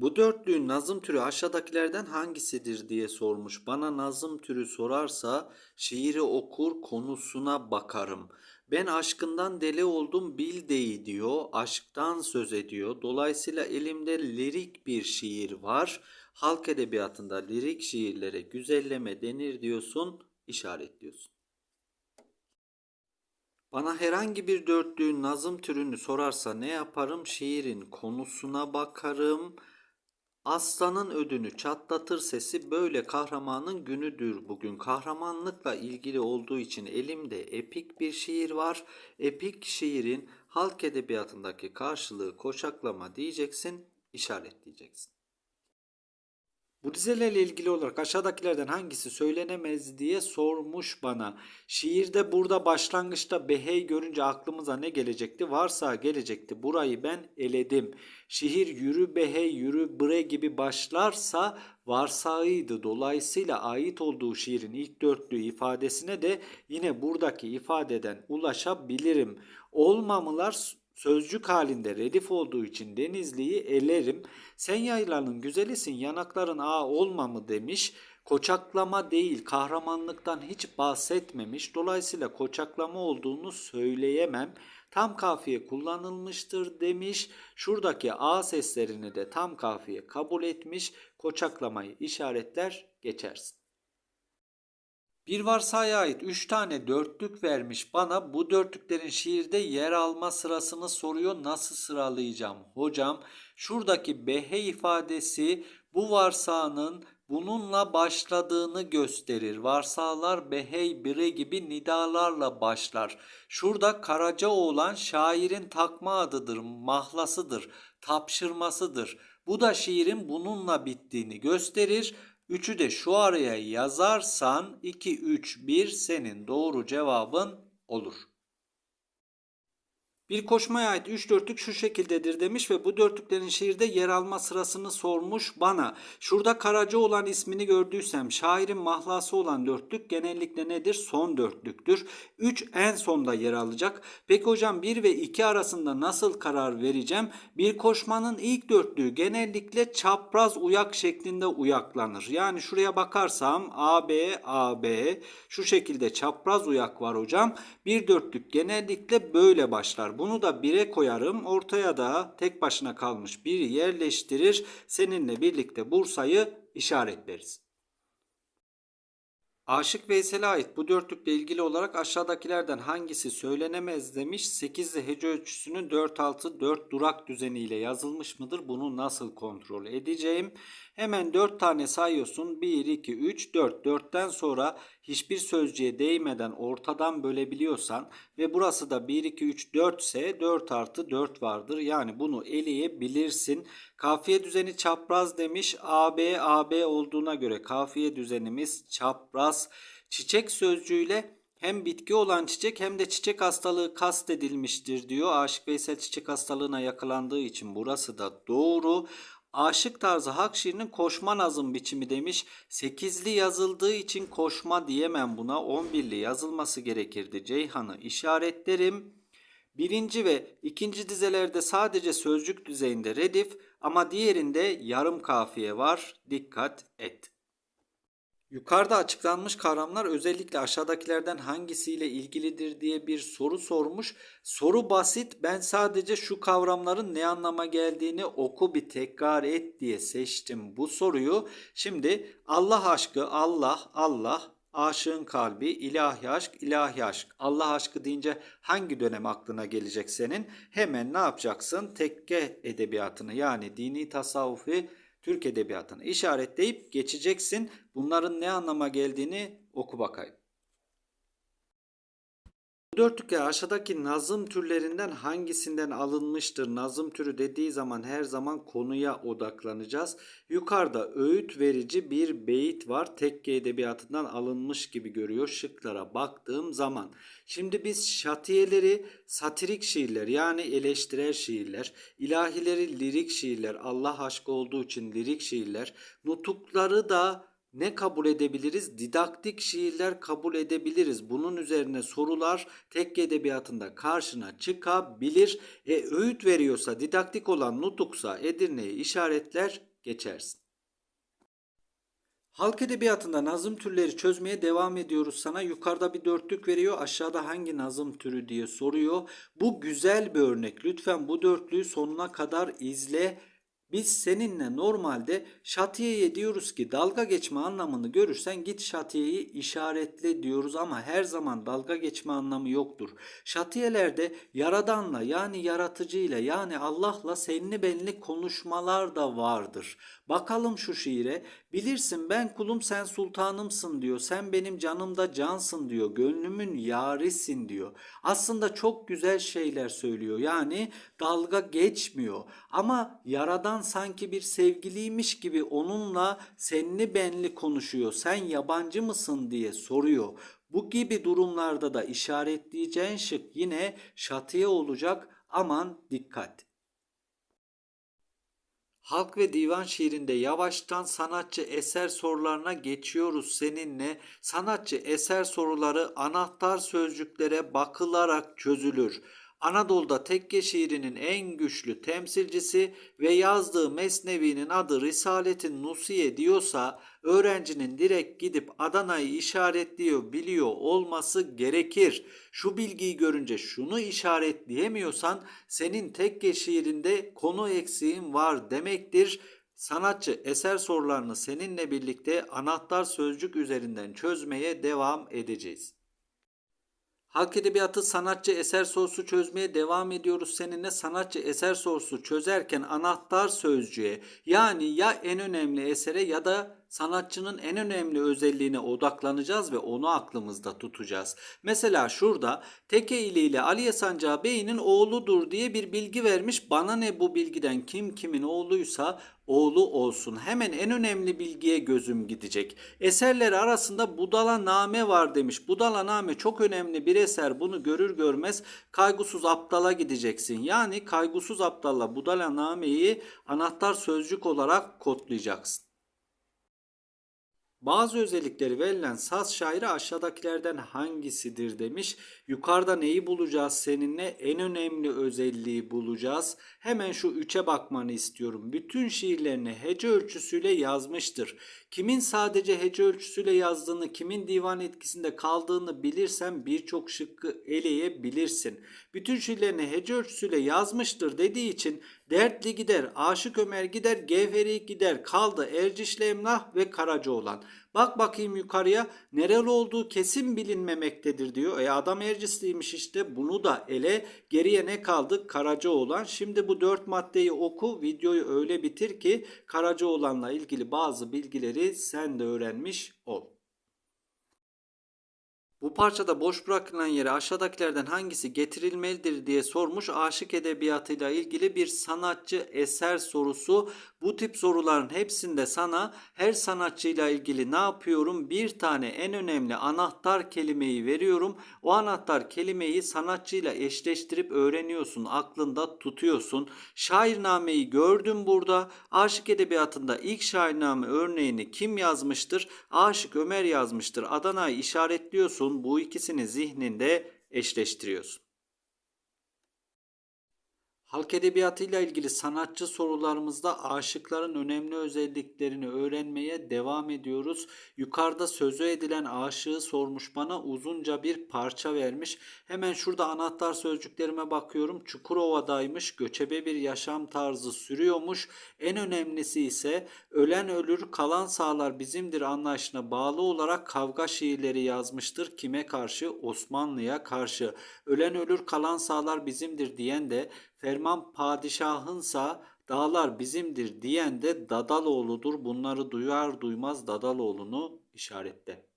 Bu dörtlüğün nazım türü aşağıdakilerden hangisidir diye sormuş. Bana nazım türü sorarsa şiiri okur konusuna bakarım. Ben aşkından deli oldum bil deyi diyor. Aşktan söz ediyor. Dolayısıyla elimde lirik bir şiir var. Halk edebiyatında lirik şiirlere güzelleme denir diyorsun, işaretliyorsun. Bana herhangi bir dörtlüğün nazım türünü sorarsa ne yaparım? Şiirin konusuna bakarım. Aslanın ödünü çatlatır sesi böyle kahramanın günüdür bugün. Kahramanlıkla ilgili olduğu için elimde epik bir şiir var. Epik şiirin halk edebiyatındaki karşılığı koşaklama diyeceksin, işaretleyeceksin. Bu dizelerle ilgili olarak aşağıdakilerden hangisi söylenemez diye sormuş bana. Şiirde burada başlangıçta behey görünce aklımıza ne gelecekti? Varsa gelecekti. Burayı ben eledim. Şiir yürü behey yürü bre gibi başlarsa varsağıydı. Dolayısıyla ait olduğu şiirin ilk dörtlüğü ifadesine de yine buradaki ifadeden ulaşabilirim. Olmamılar Sözcük halinde redif olduğu için Denizli'yi elerim. Sen yaylanın güzelisin yanakların ağ olma mı demiş. Koçaklama değil kahramanlıktan hiç bahsetmemiş. Dolayısıyla koçaklama olduğunu söyleyemem. Tam kafiye kullanılmıştır demiş. Şuradaki A seslerini de tam kafiye kabul etmiş. Koçaklamayı işaretler geçersin. Bir varsaya ait 3 tane dörtlük vermiş bana. Bu dörtlüklerin şiirde yer alma sırasını soruyor. Nasıl sıralayacağım? Hocam şuradaki behe ifadesi bu varsaanın bununla başladığını gösterir. Varsalar behey bire gibi nidalarla başlar. Şurada Karacaoğlan şairin takma adıdır, mahlasıdır, tapşırmasıdır. Bu da şiirin bununla bittiğini gösterir. Üçü de şu araya yazarsan 2, 3, 1 senin doğru cevabın olur. Bir koşmaya ait 3 dörtlük şu şekildedir demiş ve bu dörtlüklerin şiirde yer alma sırasını sormuş bana. Şurada Karaca olan ismini gördüysem şairin mahlası olan dörtlük genellikle nedir? Son dörtlüktür. 3 en sonda yer alacak. Peki hocam 1 ve 2 arasında nasıl karar vereceğim? Bir koşmanın ilk dörtlüğü genellikle çapraz uyak şeklinde uyaklanır. Yani şuraya bakarsam AB, AB şu şekilde çapraz uyak var hocam. Bir dörtlük genellikle böyle başlar. Bunu da 1'e koyarım. Ortaya da tek başına kalmış 1 yerleştirir. Seninle birlikte Bursa'yı işaretleriz. Aşık Veysel'e ait bu dörtlükle ilgili olarak aşağıdakilerden hangisi söylenemez demiş. 8'li hece ölçüsünün 4-6-4 durak düzeniyle yazılmış mıdır? Bunu nasıl kontrol edeceğim? Hemen 4 tane sayıyorsun. 1, 2, 3, 4. 4'ten sonra hiçbir sözcüğe değmeden ortadan bölebiliyorsan ve burası da 1, 2, 3, 4 ise 4 artı 4 vardır. Yani bunu eleyebilirsin. Kafiye düzeni çapraz demiş. AB, AB olduğuna göre kafiye düzenimiz çapraz. Çiçek sözcüğüyle hem bitki olan çiçek hem de çiçek hastalığı kastedilmiştir diyor. Aşık Veysel çiçek hastalığına yakalandığı için burası da doğru. Aşık tarzı halk şiirinin koşma nazım biçimi demiş. Sekizli yazıldığı için koşma diyemem buna. On birli yazılması gerekirdi. Ceyhan'ı işaretlerim. Birinci ve ikinci dizelerde sadece sözcük düzeyinde redif ama diğerinde yarım kafiye var. Dikkat et. Yukarıda açıklanmış kavramlar özellikle aşağıdakilerden hangisiyle ilgilidir diye bir soru sormuş. Soru basit. Ben sadece şu kavramların ne anlama geldiğini oku bir tekrar et diye seçtim bu soruyu. Şimdi Allah aşkı Allah Allah aşığın kalbi, ilahi aşk, ilahi aşk. Allah aşkı deyince hangi dönem aklına gelecek senin? Hemen ne yapacaksın? Tekke edebiyatını yani dini tasavvufu Türk Edebiyatı'nı işaretleyip geçeceksin. Bunların ne anlama geldiğini oku bakayım. Dörtlükler aşağıdaki nazım türlerinden hangisinden alınmıştır? Nazım türü dediği zaman her zaman konuya odaklanacağız. Yukarıda öğüt verici bir beyit var. Tekke edebiyatından alınmış gibi görüyor şıklara baktığım zaman. Şimdi biz şatiyeleri satirik şiirler yani eleştirel şiirler, ilahileri lirik şiirler, Allah aşkı olduğu için lirik şiirler, nutukları da ne kabul edebiliriz? Didaktik şiirler kabul edebiliriz. Bunun üzerine sorular tek edebiyatında karşına çıkabilir. E, öğüt veriyorsa, didaktik olan nutuksa Edirne'yi işaretler geçersin. Halk edebiyatında nazım türleri çözmeye devam ediyoruz sana. Yukarıda bir dörtlük veriyor. Aşağıda hangi nazım türü diye soruyor. Bu güzel bir örnek. Lütfen bu dörtlüğü sonuna kadar izle. Biz seninle normalde şatiyeye diyoruz ki dalga geçme anlamını görürsen git şatiyeyi işaretle diyoruz ama her zaman dalga geçme anlamı yoktur. Şatiyelerde yaradanla yani yaratıcıyla yani Allah'la senli benli konuşmalar da vardır. Bakalım şu şiire. Bilirsin ben kulum sen sultanımsın diyor. Sen benim canımda cansın diyor. Gönlümün yarisin diyor. Aslında çok güzel şeyler söylüyor. Yani dalga geçmiyor. Ama yaradan sanki bir sevgiliymiş gibi onunla senli benli konuşuyor. Sen yabancı mısın diye soruyor. Bu gibi durumlarda da işaretleyeceğin şık yine şatiye olacak. Aman dikkat. Halk ve divan şiirinde yavaştan sanatçı eser sorularına geçiyoruz seninle. Sanatçı eser soruları anahtar sözcüklere bakılarak çözülür. Anadolu'da tekke şiirinin en güçlü temsilcisi ve yazdığı mesnevinin adı Risalet'in Nusiye diyorsa öğrencinin direkt gidip Adana'yı işaretliyor biliyor olması gerekir. Şu bilgiyi görünce şunu işaretleyemiyorsan senin tekke şiirinde konu eksiğin var demektir. Sanatçı eser sorularını seninle birlikte anahtar sözcük üzerinden çözmeye devam edeceğiz. Halk edebiyatı sanatçı eser sorusu çözmeye devam ediyoruz seninle. Sanatçı eser sorusu çözerken anahtar sözcüğe yani ya en önemli esere ya da sanatçının en önemli özelliğine odaklanacağız ve onu aklımızda tutacağız. Mesela şurada Tekeili ile Aliye Sancağı Bey'in oğludur diye bir bilgi vermiş. Bana ne bu bilgiden kim kimin oğluysa oğlu olsun. Hemen en önemli bilgiye gözüm gidecek. Eserleri arasında Budala Name var demiş. Budala Name çok önemli bir eser. Bunu görür görmez kaygısız aptala gideceksin. Yani kaygısız aptalla Budala Name'yi anahtar sözcük olarak kodlayacaksın. Bazı özellikleri verilen saz şairi aşağıdakilerden hangisidir demiş. Yukarıda neyi bulacağız seninle? En önemli özelliği bulacağız. Hemen şu üçe bakmanı istiyorum. Bütün şiirlerini hece ölçüsüyle yazmıştır. Kimin sadece hece ölçüsüyle yazdığını, kimin divan etkisinde kaldığını bilirsen birçok şıkkı eleyebilirsin. Bütün şiirlerini hece ölçüsüyle yazmıştır dediği için Dertli gider, Aşık Ömer gider, Gevheri gider, kaldı Ercişli Emrah ve Karacaoğlan. Bak bakayım yukarıya nereli olduğu kesin bilinmemektedir diyor. E adam Ercisliymiş işte bunu da ele geriye ne kaldı? Karacaoğlan. Şimdi bu dört maddeyi oku videoyu öyle bitir ki Karacaoğlan'la ilgili bazı bilgileri sen de öğrenmiş ol. Bu parçada boş bırakılan yere aşağıdakilerden hangisi getirilmelidir diye sormuş. Aşık edebiyatıyla ilgili bir sanatçı eser sorusu. Bu tip soruların hepsinde sana her sanatçıyla ilgili ne yapıyorum? Bir tane en önemli anahtar kelimeyi veriyorum. O anahtar kelimeyi sanatçıyla eşleştirip öğreniyorsun. Aklında tutuyorsun. Şairnameyi gördüm burada. Aşık edebiyatında ilk şairname örneğini kim yazmıştır? Aşık Ömer yazmıştır. Adana'yı işaretliyorsun bu ikisini zihninde eşleştiriyorsun. Halk edebiyatıyla ilgili sanatçı sorularımızda aşıkların önemli özelliklerini öğrenmeye devam ediyoruz. Yukarıda sözü edilen aşığı sormuş bana uzunca bir parça vermiş. Hemen şurada anahtar sözcüklerime bakıyorum. Çukurova'daymış, göçebe bir yaşam tarzı sürüyormuş. En önemlisi ise ölen ölür kalan sağlar bizimdir anlayışına bağlı olarak kavga şiirleri yazmıştır. Kime karşı? Osmanlı'ya karşı. Ölen ölür kalan sağlar bizimdir diyen de ferman padişahınsa dağlar bizimdir diyen de Dadaloğlu'dur. Bunları duyar duymaz Dadaloğlu'nu işaretle.